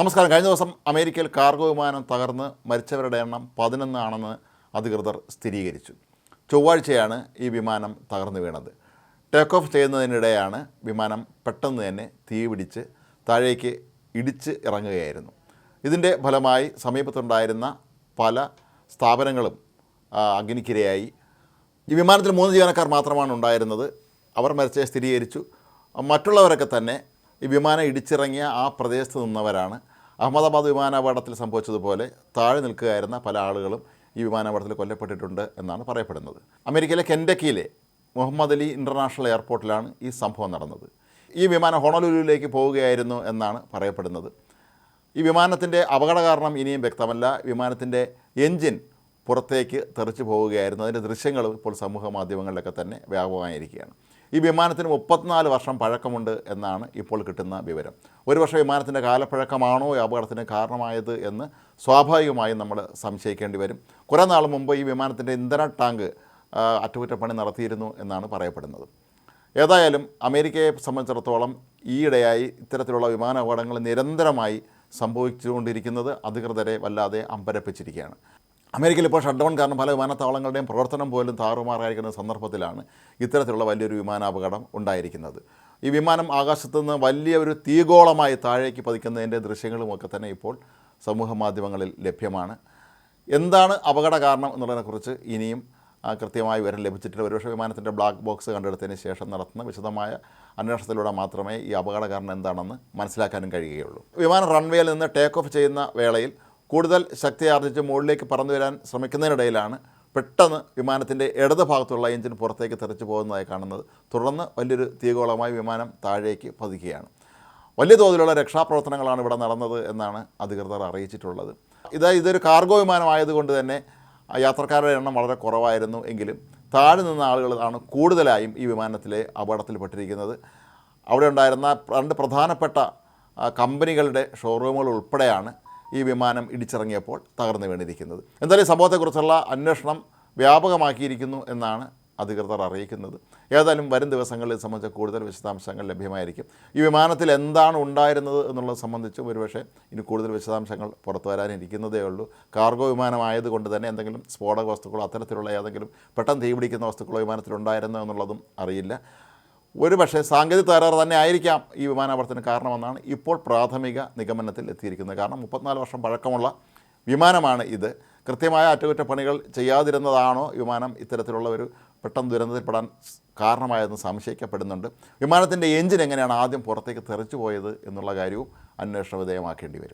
നമസ്കാരം. കഴിഞ്ഞ ദിവസം അമേരിക്കയിൽ കാർഗോ വിമാനം തകർന്ന് മരിച്ചവരുടെ എണ്ണം പതിനൊന്നാണെന്ന് അധികൃതർ സ്ഥിരീകരിച്ചു. ചൊവ്വാഴ്ചയാണ് ഈ വിമാനം തകർന്നു വീണത്. ടേക്ക് ഓഫ് ചെയ്യുന്നതിനിടെയാണ് വിമാനം പെട്ടെന്ന് തന്നെ തീ പിടിച്ച് താഴേക്ക് ഇടിച്ച് ഇറങ്ങുകയായിരുന്നു. ഇതിന്റെ ഫലമായി സമീപത്തുണ്ടായിരുന്ന പല സ്ഥാപനങ്ങളും അഗ്നിക്കിരയായി. ഈ വിമാനത്തിൽ മൂന്ന് ജീവനക്കാർ മാത്രമാണ് ഉണ്ടായിരുന്നത്. അവർ മരിച്ചത് സ്ഥിരീകരിച്ചു. മറ്റുള്ളവരൊക്കെ തന്നെ ഈ വിമാനം ഇടിച്ചിറങ്ങിയ ആ പ്രദേശത്ത് നിന്നവരാണ് അഹമ്മദാബാദ് വിമാനാപകടത്തിൽ സംഭവിച്ചതുപോലെ താഴെ നിൽക്കുകയായിരുന്ന പല ആളുകളും ഈ വിമാനാപകടത്തിൽ കൊല്ലപ്പെട്ടിട്ടുണ്ട് എന്നാണ് പറയപ്പെടുന്നത്. അമേരിക്കയിലെ കെൻഡക്കിയിലെ മുഹമ്മദ് അലി ഇന്റർനാഷണൽ എയർപോർട്ടിലാണ് ഈ സംഭവം നടന്നത്. ഈ വിമാനം ഹോണലുലുവിലേക്ക് പോവുകയായിരുന്നു എന്നാണ് പറയപ്പെടുന്നത്. ഈ വിമാനത്തിന്റെ അപകട കാരണം ഇനിയും വ്യക്തമല്ല. വിമാനത്തിന്റെ എൻജിൻ പുറത്തേക്ക് തെറിച്ചു പോവുകയായിരുന്നു. അതിന്റെ ദൃശ്യങ്ങളും ഇപ്പോൾ സമൂഹ മാധ്യമങ്ങളിലൊക്കെ തന്നെ വ്യാപകമായിരിക്കുകയാണ്. ഈ വിമാനത്തിന് മുപ്പത്തിനാല് വർഷം പഴക്കമുണ്ട് എന്നാണ് ഇപ്പോൾ കിട്ടുന്ന വിവരം. ഒരു വർഷം വിമാനത്തിന്റെ കാലപ്പഴക്കമാണോ ഈ അപകടത്തിന് കാരണമായത് എന്ന് സ്വാഭാവികമായും നമ്മൾ സംശയിക്കേണ്ടി വരും. കുറേ നാൾ മുമ്പ് ഈ വിമാനത്തിന്റെ ഇന്ധന ടാങ്ക് അറ്റകുറ്റപ്പണി നടത്തിയിരുന്നു എന്നാണ് പറയപ്പെടുന്നത്. ഏതായാലും അമേരിക്കയെ സംബന്ധിച്ചിടത്തോളം ഈയിടെയായി ഇത്തരത്തിലുള്ള വിമാന അപകടങ്ങൾ നിരന്തരമായി സംഭവിച്ചുകൊണ്ടിരിക്കുന്നത് അധികൃതരെ വല്ലാതെ അമ്പരപ്പിച്ചിരിക്കുകയാണ്. അമേരിക്കയിൽ ഇപ്പോൾ ഷട്ട് ഡൗൺ കാരണം പല വിമാനത്താവളങ്ങളുടെയും പ്രവർത്തനം പോലും താറുമാറായിരിക്കുന്ന സന്ദർഭത്തിലാണ് ഇത്തരത്തിലുള്ള വലിയൊരു വിമാനാപകടം ഉണ്ടായിരിക്കുന്നത്. ഈ വിമാനം ആകാശത്തു നിന്ന് വലിയ ഒരു തീഗോളമായി താഴേക്ക് പതിക്കുന്നതിന്റെ ദൃശ്യങ്ങളുമൊക്കെ തന്നെ ഇപ്പോൾ സമൂഹ മാധ്യമങ്ങളിൽ ലഭ്യമാണ്. എന്താണ് അപകട കാരണം എന്നുള്ളതിനെക്കുറിച്ച് ഇനിയും കൃത്യമായി വിവരം ലഭിച്ചിട്ടില്ല. ഒരുപക്ഷെ വിമാനത്തിന്റെ ബ്ലാക്ക് ബോക്സ് കണ്ടെടുത്തതിന് ശേഷം നടത്തുന്ന വിശദമായ അന്വേഷണത്തിലൂടെ മാത്രമേ ഈ അപകട കാരണം എന്താണെന്ന് മനസ്സിലാക്കാനും കഴിയുകയുള്ളൂ. വിമാനം റൺവേയിൽ നിന്ന് ടേക്ക് ഓഫ് ചെയ്യുന്ന വേളയിൽ കൂടുതൽ ശക്തി ആർജിച്ച് മുകളിലേക്ക് പറന്നു വരാൻ ശ്രമിക്കുന്നതിനിടയിലാണ് പെട്ടെന്ന് വിമാനത്തിന്റെ ഇടത് ഭാഗത്തുള്ള എഞ്ചിൻ പുറത്തേക്ക് തെറിച്ചു പോകുന്നതായി കാണുന്നത്. തുടർന്ന് വലിയൊരു തീകോളമായി വിമാനം താഴേക്ക് പതിക്കുകയാണ്. വലിയ തോതിലുള്ള രക്ഷാപ്രവർത്തനങ്ങളാണ് ഇവിടെ നടന്നത് എന്നാണ് അധികൃതർ അറിയിച്ചിട്ടുള്ളത്. ഇത് ഇതൊരു കാർഗോ വിമാനമായതുകൊണ്ട് തന്നെ യാത്രക്കാരുടെ എണ്ണം വളരെ കുറവായിരുന്നു എങ്കിലും താഴെ നിന്ന ആളുകളാണ് കൂടുതലായും ഈ വിമാനത്തിലെ അപകടത്തിൽപ്പെട്ടിരിക്കുന്നത്. അവിടെ ഉണ്ടായിരുന്ന രണ്ട് പ്രധാനപ്പെട്ട കമ്പനികളുടെ ഷോറൂമുകൾ ഉൾപ്പെടെയാണ് ഈ വിമാനം ഇടിച്ചിറങ്ങിയപ്പോൾ തകർന്നു വീണിരിക്കുന്നത്. എന്തായാലും സംഭവത്തെക്കുറിച്ചുള്ള അന്വേഷണം വ്യാപകമാക്കിയിരിക്കുന്നു എന്നാണ് അധികൃതർ അറിയിക്കുന്നത്. ഏതായാലും വരും ദിവസങ്ങളിൽ സംബന്ധിച്ച കൂടുതൽ വിശദാംശങ്ങൾ ലഭ്യമായിരിക്കും. ഈ വിമാനത്തിൽ എന്താണ് ഉണ്ടായിരുന്നത് എന്നുള്ളത് സംബന്ധിച്ചും ഒരുപക്ഷെ ഇനി കൂടുതൽ വിശദാംശങ്ങൾ പുറത്തു വരാനിരിക്കുന്നതേ ഉള്ളൂ. കാർഗോ വിമാനമായതുകൊണ്ട് തന്നെ എന്തെങ്കിലും സ്ഫോടക വസ്തുക്കളോ അത്തരത്തിലുള്ള ഏതെങ്കിലും പെട്ടെന്ന് തീപിടിക്കുന്ന വസ്തുക്കളോ വിമാനത്തിലുണ്ടായിരുന്നോ എന്നുള്ളതും അറിയില്ല. ഒരു പക്ഷേ സാങ്കേതിക തകരാറ് തന്നെ ആയിരിക്കാം ഈ വിമാനാപകടത്തിന് കാരണമെന്നാണ് ഇപ്പോൾ പ്രാഥമിക നിഗമനത്തിൽ എത്തിയിരിക്കുന്നത്. കാരണം മുപ്പത്തിനാല് വർഷം പഴക്കമുള്ള വിമാനമാണ് ഇത്. കൃത്യമായ അറ്റകുറ്റപ്പണികൾ ചെയ്യാതിരുന്നതാണോ വിമാനം ഇത്തരത്തിലുള്ള ഒരു പെട്ടെന്ന് ദുരന്തത്തിൽപ്പെടാൻ കാരണമായെന്ന് സംശയിക്കപ്പെടുന്നുണ്ട്. വിമാനത്തിന്റെ എഞ്ചിൻ എങ്ങനെയാണ് ആദ്യം പുറത്തേക്ക് തെറിച്ചു പോയത് എന്നുള്ള കാര്യവും അന്വേഷണ വിധേയമാക്കേണ്ടി വരും.